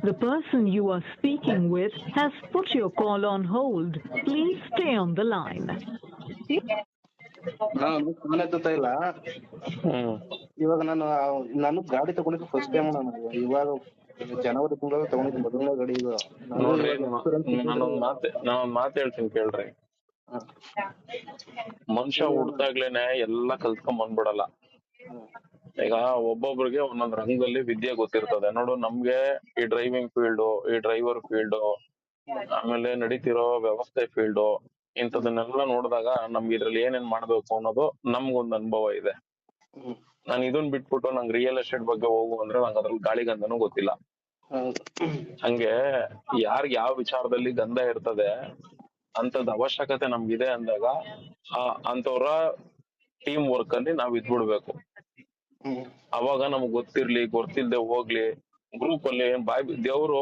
The person you are speaking with has put your call on hold. Please stay on the line. ನಾನು ಎತ್ತುತ್ತಾ ಇಲ್ಲ. ಹ್ಮ್. ಇವಾಗ ನಾನು ಆ- ನಾನು ಗಾಡಿ ತಗೊಂಡಿದ್ದು ಫಸ್ಟ್ ಟೈಮ್ ನಾನು. ಇವಾಗ ಜನವರಿ ತಿಂಗಳಲ್ಲಿ ತಗೊಂಡಿದ್ದು ಮೊದಲನೇ ಗಾಡಿ ಇದು. ನಾನು ನೋಡ್ರಿ ಇವಾಗ insurance ನಾನೊಂದ್ ಮಾತ್ ನಾನೊಂದ್ ಮಾತ್ ಹೇಳ್ತೀನಿ ಕೇಳ್ರಿ. ಮನುಷ್ಯ ಹುಡ್ದಾಗ್ಲೇನೆ ಎಲ್ಲಾ ಕಲ್ತ್ಕೊಂಡ್ ಬಂದ್ಬಿಡಲ್ಲ. ಈಗ ಒಬ್ಬೊಬ್ರಿಗೆ ಒಂದೊಂದ್ ರಂಗದಲ್ಲಿ ವಿದ್ಯೆ ಗೊತ್ತಿರ್ತದೆ. ನೋಡು ನಮ್ಗೆ ಈ ಡ್ರೈವಿಂಗ್ ಫೀಲ್ಡ್ ಈ ಡ್ರೈವರ್ ಫೀಲ್ಡ್ ಆಮೇಲೆ ನಡೀತಿರೋ ವ್ಯವಸ್ಥೆ ಫೀಲ್ಡ್ ಇಂಥದನ್ನೆಲ್ಲ ನೋಡಿದಾಗ ನಮ್ಗೆ ಇದ್ರಲ್ಲಿ ಏನೇನ್ ಮಾಡ್ಬೇಕು ಅನ್ನೋದು ನಮ್ಗೊಂದು ಅನುಭವ ಇದೆ. ನಾನು ಇದನ್ ಬಿಟ್ಬಿಟ್ಟು ನಂಗೆ ರಿಯಲ್ ಎಸ್ಟೇಟ್ ಬಗ್ಗೆ ಹೋಗು ಅಂದ್ರೆ ನಂಗೆ ಅದ್ರಲ್ಲಿ ಗಾಳಿ ಗಂಧನೂ ಗೊತ್ತಿಲ್ಲ ಹಂಗೆ ಯಾರ್ಗ್ ಯಾವ ವಿಚಾರದಲ್ಲಿ ಗಂಧ ಇರ್ತದೆ ಅಂತದ್ ಅವಶ್ಯಕತೆ ನಮ್ಗಿದೆ ಅಂದಾಗ ಅಂತವ್ರ ಟೀಮ್ ವರ್ಕ್ ಅಲ್ಲಿ ನಾವ್ ಇದ್ಬಿಡ್ಬೇಕು. ಅವಾಗ ನಮ್ಗ್ ಗೊತ್ತಿರ್ಲಿ ಗೊತ್ತಿಲ್ದೆ ಹೋಗ್ಲಿ ಗ್ರೂಪ್ ಅಲ್ಲಿ ಬಾಯ್ ದೇವ್ರು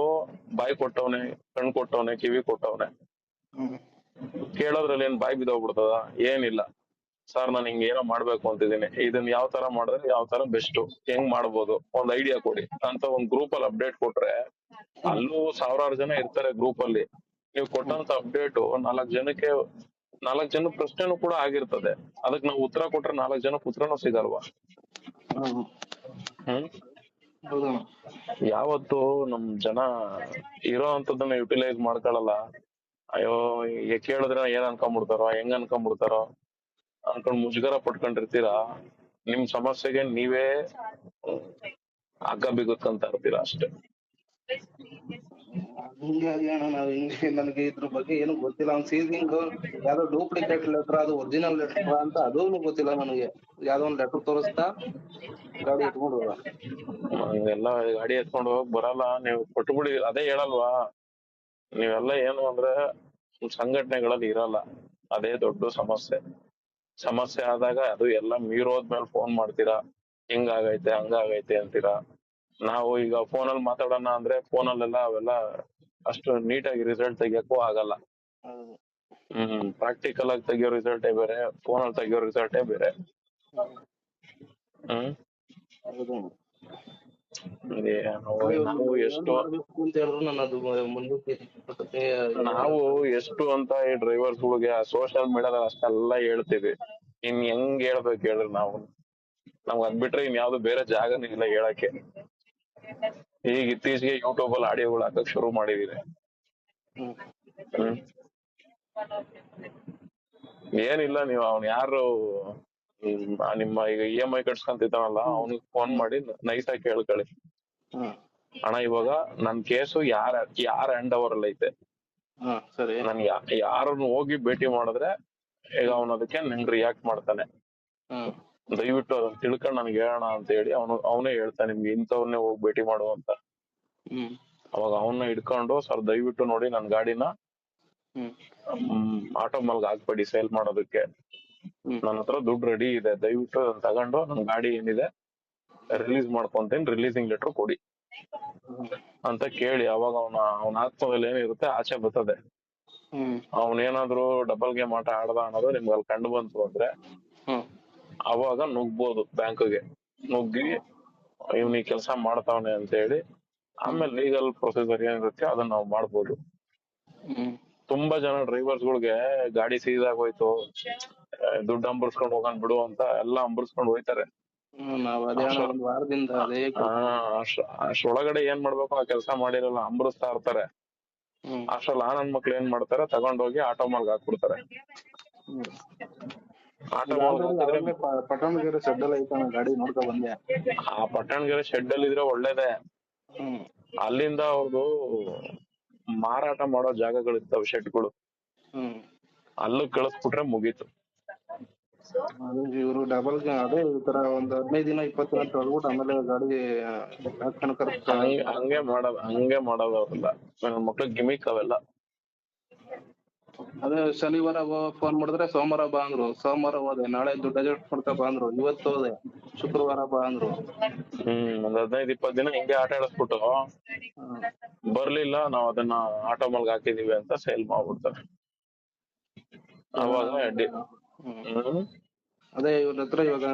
ಬಾಯಿ ಕೊಟ್ಟವನೆ ಕಣ್ ಕೊಟ್ಟವನೆ ಕಿವಿ ಕೊಟ್ಟವ್ನೆ. ಕೇಳೋದ್ರಲ್ಲಿ ಏನ್ ಬಾಯಿ ಬಿದ್ದೋಗ್ಬಿಡ್ತದ ಏನಿಲ್ಲ. ಸರ್ ನಾನು ಹಿಂಗ ಏನೋ ಮಾಡ್ಬೇಕು ಅಂತಿದ್ದೀನಿ. ಇದನ್ನ ಯಾವ ತರ ಮಾಡಿದ್ರೆ ಯಾವ ತರ ಬೆಸ್ಟ್ ಹೆಂಗ್ ಮಾಡ್ಬೋದು? ಒಂದ್ ಐಡಿಯಾ ಕೊಡಿ. ಅಂತ ಒಂದ್ ಗ್ರೂಪ್ ಅಲ್ಲಿ ಅಪ್ಡೇಟ್ ಕೊಟ್ರೆ ಅಲ್ಲೂ ಸಾವಿರಾರು ಜನ ಇರ್ತಾರೆ ಗ್ರೂಪ್ ಅಲ್ಲಿ. ನೀವು ಕೊಟ್ಟಂತ ಅಪ್ಡೇಟ್ ನಾಲ್ಕ್ ಜನಕ್ಕೆ ನಾಲ್ಕ್ ಜನ ಪ್ರಶ್ನೆನೂ ಕೂಡ ಆಗಿರ್ತದೆ. ಅದಕ್ ನಾವು ಉತ್ತರ ಕೊಟ್ರೆ ನಾಲ್ಕ್ ಜನಕ್ಕೆ ಉತ್ತರನೂ ಸಿಗಲ್ವಾ? ಹ್ಮ್. ಯಾವತ್ತು ನಮ್ ಜನ ಇರೋ ಅಂತದನ್ನ ಯುಟಿಲೈಸ್ ಮಾಡ್ಕೊಳಲ್ಲ. ಅಯ್ಯೋ ಕೇಳಿದ್ರೆ ಏನ್ ಅನ್ಕೊಂಡ್ಬಿಡ್ತಾರೋ ಹೆಂಗ್ ಅನ್ಕೊಂಡ್ಬಿಡ್ತಾರೋ? ಅನ್ಕೊಂಡ್ ಮುಜುಗರ ಪಟ್ಕೊಂಡಿರ್ತೀರಾ? ನಿಮ್ ಸಮಸ್ಯೆಗೆ ನೀವೇ ಹಗ್ಗ ಬಿಗುತ್ತಂತ ಇರ್ತೀರಾ ಅಷ್ಟೇ. ಹಿಂಗಾಗಿ ಅಣ್ಣ ನಾವ್ ಹಿಂಗೆ ನನಗೆ ಇದ್ರ ಬಗ್ಗೆ ಏನು ಗೊತ್ತಿಲ್ಲ. ಅವ್ನ್ ಸೀಸಿಂಗ್ ಯಾವ್ದೋ ಡೂಪ್ಲಿಕೇಟ್ ಲೆಟರ್ ಅದು ಒರಿಜಿನಲ್ ಲೆಟರ್ ಅಂತ ಅದೂ ಗೊತ್ತಿಲ್ಲ ನನಗೆ. ಯಾವ್ದೋ ಒಂದು ಲೆಟರ್ ತೋರಿಸ್ತಾ ಗಾಡಿ ಎತ್ಕೊಂಡು ಹೋದ. ಎಲ್ಲ ಗಾಡಿ ಎತ್ಕೊಂಡು ಹೋಗ್ ಬರಲ್ಲ. ನೀವು ಕೊಟ್ಬಿಡಿ ಅದೇ ಹೇಳಲ್ವಾ? ನೀವೆಲ್ಲ ಏನು ಅಂದ್ರೆ ಸಂಘಟನೆಗಳಲ್ಲಿ ಇರಲ್ಲ. ಅದೇ ದೊಡ್ಡ ಸಮಸ್ಯೆ. ಸಮಸ್ಯೆ ಆದಾಗ ಅದು ಎಲ್ಲ ಮೀರೋದ್ಮೇಲೆ ಫೋನ್ ಮಾಡ್ತೀರಾ? ಹಿಂಗಾಗೈತೆ ಹಂಗಾಗೈತೆ ಅಂತೀರಾ? ನಾವು ಈಗ ಫೋನಲ್ಲಿ ಮಾತಾಡೋಣ ಅಂದ್ರೆ ಫೋನಲ್ಲೆಲ್ಲ ಅವೆಲ್ಲ ಅಷ್ಟು ನೀಟಾಗಿ ರಿಸಲ್ಟ್ ತೆಗಿಯಕ್ಕೂ ಆಗಲ್ಲ. ಹ್ಮ್ ಪ್ರಾಕ್ಟಿಕಲ್ ಆಗಿ ತೆಗಿಯೋ ರಿಸಲ್ಟೇ ಬೇರೆ ಫೋನಲ್ಲಿ ತೆಗಿಯೋ ರಿಸಲ್ಟೇ ಬೇರೆ. ಹ್ಮ್. ಅದೇ ನಾವು ನಾವು ಎಷ್ಟು ಅಂತ ಹೇಳಿದ್ರು ನಾನು ಅದು ಮುಂದಕ್ಕೆ ಮತ್ತೆ ನಾವು ಎಷ್ಟು ಅಂತ ಈ ಡ್ರೈವರ್ಸ್ ಗಳಿಗೆ ಸೋಷಿಯಲ್ ಮೀಡಿಯಾದಲ್ಲಿ ಅಷ್ಟೆಲ್ಲ ಹೇಳ್ತೀವಿ. ಇನ್ ಹೆಂಗ್ ಹೇಳ್ಬೇಕು ಹೇಳ್ರಿ ನಾವು. ನಮ್ಗ್ ಅದ್ಬಿಟ್ರೆ ಇನ್ ಯಾವ್ದು ಬೇರೆ ಜಾಗನೇ ಇಲ್ಲ ಹೇಳಕ್ಕೆ. ಈಗ ಇತ್ತೀಚೆಗೆ ಯೂಟ್ಯೂಬ್ ಅಲ್ಲಿ ಆಡಿಯೋಗಳು ಹಾಕಕ್ ಶುರು ಮಾಡಿದೀನಿ ಹ್ಮ್. ಹ್ಮ್. ಏನಿಲ್ಲ ನೀವು ಅವ್ನ್ ಯಾರು ನಿಮ್ಮ ಈಗ ಇ ಎಂ ಐ ಕಟ್ಸ್ಕೊಂತಿದ್ದಾನಲ್ಲ ಅವ್ನಿಗೆ ಫೋನ್ ಮಾಡಿ ನೈಸ್ ಆಗಿ ಕೇಳ್ಕೊಳ್ಳಿ. ಹ್ಮ್. ಅಣ್ಣ ಇವಾಗ ನನ್ ಕೇಸು ಯಾರ ಯಾರ ಹ್ಯಾಂಡ್ ಓವರ್ ಅಲ್ಲಿ ಐತೆ ಸರಿ. ನನ್ ಯಾರನ್ನು ಹೋಗಿ ಭೇಟಿ ಮಾಡಿದ್ರೆ ಈಗ ಅವನ ಅದಕ್ಕೆ ನಂಗ್ ರಿಯಾಕ್ಟ್ ಮಾಡ್ತಾನೆ. ಹ್ಮ್ ದಯವಿಟ್ಟು ಅದನ್ನ ತಿಳ್ಕೊಂಡ್ ನನ್ಗೆ ಹೇಳೋಣ ಅಂತ ಹೇಳಿ ಅವನು ಅವನೇ ಹೇಳ್ತಾನೆ ನಿಮ್ಗೆ ಇಂಥವ್ರನ್ನೇ ಹೋಗಿ ಭೇಟಿ ಮಾಡು ಅಂತ. ಹ್ಮ್. ಅವಾಗ ಅವನ್ನ ಹಿಡ್ಕೊಂಡು ಸರ್ ದಯವಿಟ್ಟು ನೋಡಿ ನನ್ ಗಾಡಿನ ಹ್ಮ್. ಆಟೋ ಮಲ್ಗ್ ಹಾಕ್ಬೇಡಿ ಸೇಲ್ ಮಾಡೋದಕ್ಕೆ. ನನ್ನ ಹತ್ರ ದುಡ್ಡು ರೆಡಿ ಇದೆ. ದಯವಿಟ್ಟು ಅದನ್ನ ತಗೊಂಡು ನನ್ ಗಾಡಿ ಏನಿದೆ ರಿಲೀಸ್ ಮಾಡ್ಕೊಂತೀನಿ. ರಿಲೀಸಿಂಗ್ ಲೆಟರ್ ಕೊಡಿ. ಅಂತ ಕೇಳಿ ಅವಾಗ ಅವನ ಅವನ ಆತ್ಮದಲ್ಲಿ ಏನಿರುತ್ತೆ ಆಚೆ ಬರ್ತದೆ. ಅವನೇನಾದ್ರು ಡಬಲ್ ಗೇಮ್ ಆಟ ಆಡದ ಅನ್ನೋದು ನಿಮ್ಗೆ ಅಲ್ಲಿ ಕಂಡು ಬಂತು ಅಂದ್ರೆ ಅವಾಗ ನುಗ್ಬೋದು ಬ್ಯಾಂಕ್ಗೆ. ನುಗ್ಗಿ ಇವ್ನ ಈ ಕೆಲಸ ಮಾಡ್ತಾವನೆ ಅಂತ ಹೇಳಿ ಆಮೇಲೆ ಲೀಗಲ್ ಪ್ರೊಸೀಜರ್ ಏನಿರುತ್ತೆ ಅದನ್ನ ನಾವು ಮಾಡ್ಬೋದು. ತುಂಬಾ ಜನ ಡ್ರೈವರ್ಸ್ ಗಳಿಗೆ ಗಾಡಿ ಸೀಸ್ ಆಗೋಯ್ತು ಆ, ದುಡ್ಡು ಅಂಬರ್ಸ್ಕೊಂಡ್ ಹೋಗೋಣ ಬಿಡು ಅಂತ ಎಲ್ಲ ಅಂಬರ್ಸ್ಕೊಂಡ್ ಹೋಯ್ತಾರೆ. ನಾವ್ ಅದೇ ಅಣ್ಣ ಒಂದ್ ವಾರದಿಂದ ಅದೇ ಆ, ಅಷ್ಟ್ ಅಷ್ಟ್ರೊಳಗಡೆ ಏನ್ ಮಾಡ್ಬೇಕು ಆ ಕೆಲಸ ಮಾಡಿರಲ್ಲ ಅಂಬರಿಸ್ತಾ ಇರ್ತಾರೆ. ಹ್ಮ್. ಅಷ್ಟ್ರಲ್ಲಿ ಆ ನನ್ ಮಕ್ಳು ಏನ್ ಮಾಡ್ತಾರೆ ತಗೊಂಡೋಗಿ ಆಟೋ ಮಾಲ್ಗ್ ಹಾಕ್ಬಿಡ್ತಾರೆ. ಆಟೋ ಮಾಲ್ ಹಾಕಿದ್ರೆ ಪಟ್ಟಣಗೆರೆ ಶೆಡ್ ಅಲ್ಲಿ ಐತಣ್ಣ ಗಾಡಿ ನೋಡ್ಕೊ ಬಂದೆ. ಆ ಪಟ್ಟಣಗೆರೆ ಶೆಡ್ ಅಲ್ಲಿ ಇದ್ರೆ ಒಳ್ಳೇದೇ. ಹ್ಮ್. ಅಲ್ಲಿಂದ ಅವ್ರದ್ದು ಮಾರಾಟ ಮಾಡೋ ಜಾಗಗಳಿರ್ತಾವ ಶೆಡ್ಗಳು. ಹ್ಮ್. ಅಲ್ಲೂ ಕಳಿಸ್ಬಿಟ್ರೆ ಮುಗೀತು. ಇವರು ಇವ್ರು ಡಬಲ್ ಅದೇ ತರ ಒಂದ್ ಹದಿನೈದು ದಿನ ಇಪ್ಪತ್ತು ದಿನ ತೊಳ್ಬಿಟ್ಟು ಆಮೇಲೆ ಗಾಡಿ ಹಂಗೆ ಮಾಡೋದು ಹಂಗೆ ಮಾಡೋದು ಅವ್ರೆಲ್ಲ. ಮಕ್ಳು ಗಿಮಿಕ್ ಅವೆಲ್ಲ. ಅದೇ ಶನಿವಾರ ಫೋನ್ ಮಾಡಿದ್ರೆ ಸೋಮವಾರ ಬಾ ಅಂದ್ರು. ಸೋಮವಾರ ಹೋದೆ ನಾಳೆ ದುಡ್ಡು ಅಡ್ಜಸ್ಟ್ ಮಾಡ್ಕೊ ಬಾ ಅಂದ್ರು. ಇವತ್ತು ಹೋದೆ ಶುಕ್ರವಾರ ಬಾ ಅಂದ್ರು. ಹ್ಮ್ ಒಂದ್ ಹದಿನೈದು ಇಪ್ಪತ್ ದಿನ ಹಿಂಗೆ ಆಟ ಆಡಿಸ್ಬಿಟ್ಟು. ಬರ್ಲಿಲ್ಲ ನಾವ್ ಅದನ್ನ ಆಟೋ ಮಲ್ಗ್ ಹಾಕಿದೀವಿ ಅಂತ ಸೇಲ್ ಮಾಡ್ಬಿಡ್ತಾರೆ. ಅವಾಗ ಡಿ- ಹ್ಮ್. ಅದೇ ಇವ್ರ ಹತ್ರ ಇವಾಗ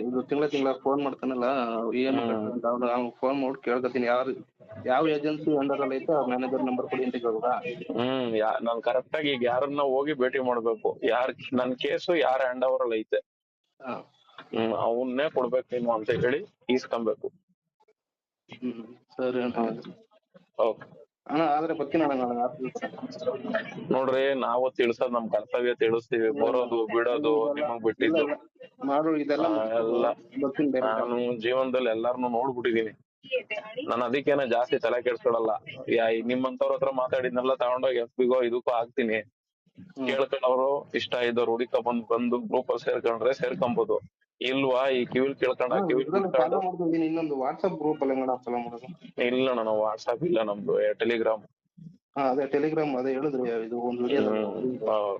ಇದು ತಿಂಗಳ ತಿಂಗಳ ಫೋನ್ ಮಾಡ್ತಾನಲ್ಲ ಏನು ಅಂತ ಅವ್ನು ಫೋನ್ ಮಾಡಿ ಕೇಳ್ಕೊತೀನಿ ಯಾರು ಯಾವ ಏಜೆನ್ಸಿ ಅಂಡರ್ ಅಲ್ಲಿ ಐತೆ ಅವ್ರ ಮ್ಯಾನೇಜರ್ ನಂಬರ್ ಕೊಡಿ ಅಂತ ಕೇಳ್ಬೋದ? ಹ್ಮ್ ನಾನ್ ಕರೆಕ್ಟ್ ಆಗಿ ಈಗ ಯಾರನ್ನ ಹೋಗಿ ಭೇಟಿ ಮಾಡ್ಬೇಕು. ಯಾರ್ ನನ್ ಕೇಸು ಯಾರ ಹ್ಯಾಂಡ್ ಓವರ್ ಅಲ್ಲಿ ಐತೆ. ಹ್ಮ್ ಅವನ್ನೇ ಕೊಡ್ಬೇಕು ನೀನು ಅಂತ ಹೇಳಿ ಈಸ್ಕೊಬೇಕು. ಹ್ಮ್ ಸರಿ ಓಕೆ. ಅಣ್ಣ ಆದ್ರೆ ಬರ್ತೀನಿ ಅಣ್ಣ ನೋಡ್ರಿ ನಾವು ತಿಳ್ಸೋದ್ ನಮ್ ಕರ್ತವ್ಯ ತಿಳಿಸ್ತೀವಿ. ಬರೋದು ಬಿಡೋದು ನಿಮಗ್ ಬಿಟ್ಟಿದ್ದು. ಮಾಡು ಇದೆಲ್ಲ ಆ, ಎಲ್ಲ. ಬರ್ತೀನಿ ಬೇರೆ ನಾನು ಜೀವನದಲ್ಲಿ ಎಲ್ಲಾರ್ನು ನೋಡ್ಬಿಟ್ಟಿದೀನಿ. ನಾನು ಅದಕ್ಕೇನ ಜಾಸ್ತಿ ತಲೆ ಕೆಡ್ಸ್ಕೊಳಲ್ಲ. ಯಾ ನಿಮ್ಮಂತವ್ರ ಹತ್ರ ಮಾತಾಡಿದ್ನೆಲ್ಲ ತಗೊಂಡೋಗಿ ಎಫ್ ಬಿಗೋ ಇದಕ್ಕೂ ಹಾಕ್ತೀನಿ. ಕೇಳ್ಕೊಂಡವ್ರು ಇಷ್ಟ ಇದ್ದವ್ರು ಹುಡುಕ ಬಂದು ಬಂದು ಗ್ರೂಪ್ ಅಲ್ಲಿ ಸೇರ್ಕೊಂಡ್ರೆ ಸೇರ್ಕೊಂಬೋದು. ಇಲ್ವಾ? ಈ ಕಿವಿಲ್ ಕೇಳ್ಕೊಂಡ ಕಿವಿಲ್ ಇನ್ನೊಂದು ವಾಟ್ಸ್ಆಪ್ ಗ್ರೂಪ್ ಅಲ್ಲಿ ಫಾಲೋ ಮಾಡೋದು. ಇಲ್ಲ ನಾನು ವಾಟ್ಸ್ಆಪ್ ಇಲ್ಲ ನಮ್ದು ಟೆಲಿಗ್ರಾಮ್ ಅದೇ ಟೆಲಿಗ್ರಾಮ್ ಅದೇ ಹೇಳಿದ್ರು. ಇದು ಒಂದು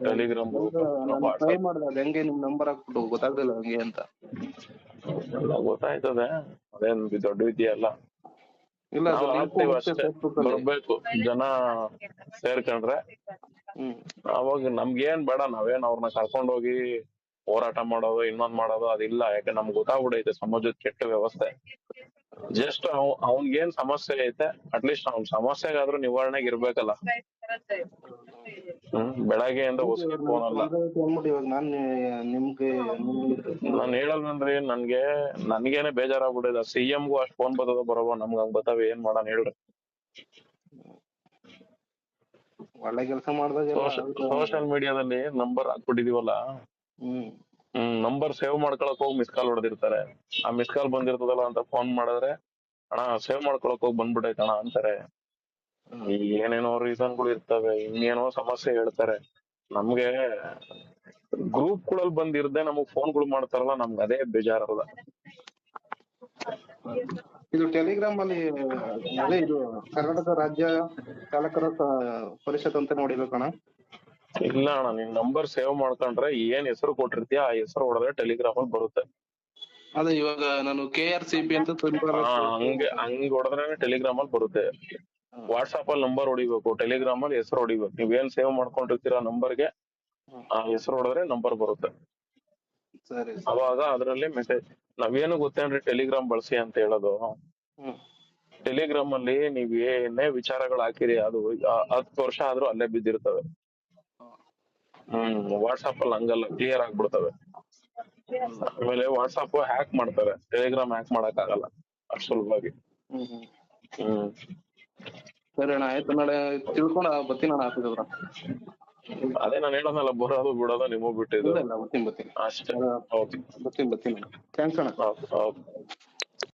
ಟೆಲಿಗ್ರಾಮ್ ಟ್ರೈ ಮಾಡ್ದೆ ಅದು ಹೆಂಗೆ ನಿಮ್ ನಂಬರ್ ಹಾಕ್ಬಿಟ್ಟು ಗೊತ್ತಾಗ್ಲಿಲ್ಲ ಹಂಗೆ ಅಂತ. ಗೊತ್ತಾಯ್ತದೆ. ಅದೇನ್ ದೊಡ್ಡ ವಿದ್ಯೆ ಅಲ್ಲ. ಇಲ್ಲ ನಾವ್ ಹಾಕ್ತಿವಿ ಅಷ್ಟೇ. ಬರ್ಬೇಕು ಜನ ಸೇರ್ಕೊಂಡ್ರೆ. ಅವಾಗ ನಮ್ಗೇನ್ ಬೇಡ ನಾವೇನ್ ಅವ್ರನ್ನ ಕರ್ಕೊಂಡ್ ಹೋಗಿ ಹೋರಾಟ ಮಾಡೋದು ಇನ್ನೊಂದ್ ಮಾಡೋದು ಅದಿಲ್ಲ. ಯಾಕೆ ನಮ್ಗ್ ಗೊತ್ತಾಗ್ಬಿಡೈತೆ ಸಮಾಜದ ಕೆಟ್ಟ ವ್ಯವಸ್ಥೆ. ಜಸ್ಟ್ ಅವ್ ಅವ್ನ್ಗೇನ್ ಸಮಸ್ಯೆ ಐತೆ ಅಟ್ಲೀಸ್ಟ್ ಅವ್ನ್ ಸಮಸ್ಯೆಗಾದ್ರೂ ನಿವಾರಣೆಗೆ ಇರ್ಬೇಕಲ್ಲ. ಹ್ಮ್ ಬೆಳಗ್ಗೆಯಿಂದ ಹೊಸಕಿ ಫೋನ್ ಅಲ್ಲ. ಅಂದ್ಬಿಟ್ಟು ಇವಾಗ ನಾನ್ ನಿಮ್ಗೆ ನಾನು ಹೇಳಲ್ವೇನ್ರಿ ನನ್ಗೆ ನನ್ಗೇನೆ ಬೇಜಾರಾಗ್ಬಿಟ್ಟಿದೆ. ಸಿ ಗೂ ಅಷ್ಟ್ ಫೋನ್ ಬರ್ತದ ಬರೋವ ನಮ್ಗ್ ಹಂಗ್ ಬರ್ತಾವ ಏನ್ ಮಾಡೋಣ ಹೇಳ್ರಿ. ಒಳ್ಳೆ ಕೆಲಸ ಮಾಡ್ದಾಗ ಸೋಶಿಯಲ್ ಮೀಡಿಯಾದಲ್ಲಿ ನಂಬರ್ ಹಾಕ್ಬಿಟ್ಟಿದೀವಲ್ಲ? ಹ್ಮ್. ಹ್ಮ್ ನಂಬರ್ ಸೇವ್ ಮಾಡ್ಕೊಳಕ್ ಹೋಗಿ ಮಿಸ್ ಕಾಲ್ ಹೊಡೆದಿರ್ತಾರೆ. ಆ ಮಿಸ್ ಕಾಲ್ ಬಂದಿರ್ತದಲ್ಲ ಅಂತ ಫೋನ್ ಮಾಡಿದ್ರೆ ಅಣ್ಣ ಸೇವ್ ಮಾಡ್ಕೊಳಕ್ ಹೋಗಿ ಬಂದ್ಬಿಟ್ಟೈತೆ ಅಣ್ಣ ಅಂತಾರೆ. ಏನೇನೋ ರೀಸನ್ಗಳು ಇರ್ತವೆ ಇನ್ನೇನೋ ಸಮಸ್ಯೆ ಹೇಳ್ತಾರೆ. ನಮ್ಗೆ ಗ್ರೂಪ್ಗಳಲ್ಲಿ ಬಂದಿರದೆ ನಮಗ್ ಫೋನ್ಗಳು ಮಾಡ್ತಾರಲ್ಲ ನಮ್ಗೆ ಅದೇ ಬೇಜಾರಲ್ಲ. ಇದು ಟೆಲಿಗ್ರಾಮ್ ಅಲ್ಲಿ ಅದೇ ಇದು ಕರ್ನಾಟಕ ರಾಜ್ಯ ಚಾಲಕರ ಪರಿಷತ್ ಅಂತ ನೋಡಿಬೇಕಣ್ಣ ಇಲ್ಲ ಅಣ್ಣ ನಿನ್ ನಂಬರ್ ಸೇವ್ ಮಾಡ್ಕೊಂಡ್ರೆ ಏನ್ ಹೆಸರು ಕೊಟ್ಟಿರ್ತೀಯ ಆ ಹೆಸರು ಹೊಡೆದ್ರೆ ಟೆಲಿಗ್ರಾಮ್ ಅಲ್ಲಿ ಬರುತ್ತೆ. ಅದೇ ಇವಾಗ ನಾನು ಕೆ ಆರ್ ಸಿ ಪಿ ಅಂತ ಹಂಗೆ ಹಂಗ್ ಹೊಡೆದ್ರೆ ಟೆಲಿಗ್ರಾಮ್ ಅಲ್ಲಿ ಬರುತ್ತೆ. ವಾಟ್ಸ್ಆಪ್ ಅಲ್ಲಿ ನಂಬರ್ ಹೊಡಿಬೇಕು ಟೆಲಿಗ್ರಾಮ್ ಅಲ್ಲಿ ಹೆಸರು ಹೊಡಿಬೇಕು. ನೀವೇನ್ ಸೇವ್ ಮಾಡ್ಕೊಂಡಿರ್ತೀರಾ ನಂಬರ್ಗೆ ಆ ಹೆಸರು ಹೊಡೆದ್ರೆ ನಂಬರ್ ಬರುತ್ತೆ. ಅವಾಗ ಅದ್ರಲ್ಲಿ ಮೆಸೇಜ್ ನಾವೇನು ಗೊತ್ತೇನ್ರಿ ಟೆಲಿಗ್ರಾಮ್ ಬಳಸಿ ಅಂತ ಹೇಳೋದು? ಟೆಲಿಗ್ರಾಮ್ ಅಲ್ಲಿ ನೀವ್ ಏನೇ ವಿಚಾರಗಳು ಹಾಕಿರಿ ಅದು ಹತ್ತು ವರ್ಷ ಆದ್ರೂ ಅಲ್ಲೇ ಬಿದ್ದಿರ್ತವೆ. ಹ್ಮ್ ವಾಟ್ಸ್ಆಪ್ ಅಲ್ಲಿ ಹಂಗಲ್ಲ ಕ್ಲಿಯರ್ ಆಗ್ಬಿಡ್ತವೆ. ಆಮೇಲೆ ವಾಟ್ಸ್ಆಪ್ ಹ್ಯಾಕ್ ಮಾಡ್ತಾರೆ ಟೆಲಿಗ್ರಾಮ್ ಹ್ಯಾಕ್ ಮಾಡಕ್ ಆಗಲ್ಲ ಅಷ್ಟು ಸುಲಭವಾಗಿ. ಹ್ಮ್. ಸರಿ ಅಣ್ಣ ಆಯ್ತು ನಾಳೆ ತಿಳ್ಕೊಂಡು ಬತ್ತೀನಿ ಅಣ್ಣ ಹತ್ರ. ಅದೇ ನಾನು ಹೇಳೋದಲ್ಲ ಬರೋದು ಬಿಡೋದು ನಿಮಗ್ ಬಿಟ್ಟಿದ್ದು ಇಲ್ಲ ಇಲ್ಲ ಬರ್ತೀನಿ ಬರ್ತೀನಿ. ಅಷ್ಟೇ. ಬತ್ತಿನ ಬರ್ತೀನಿ ಥ್ಯಾಂಕ್ಸ್ ಅಣ್ಣ. ಓಕೆ.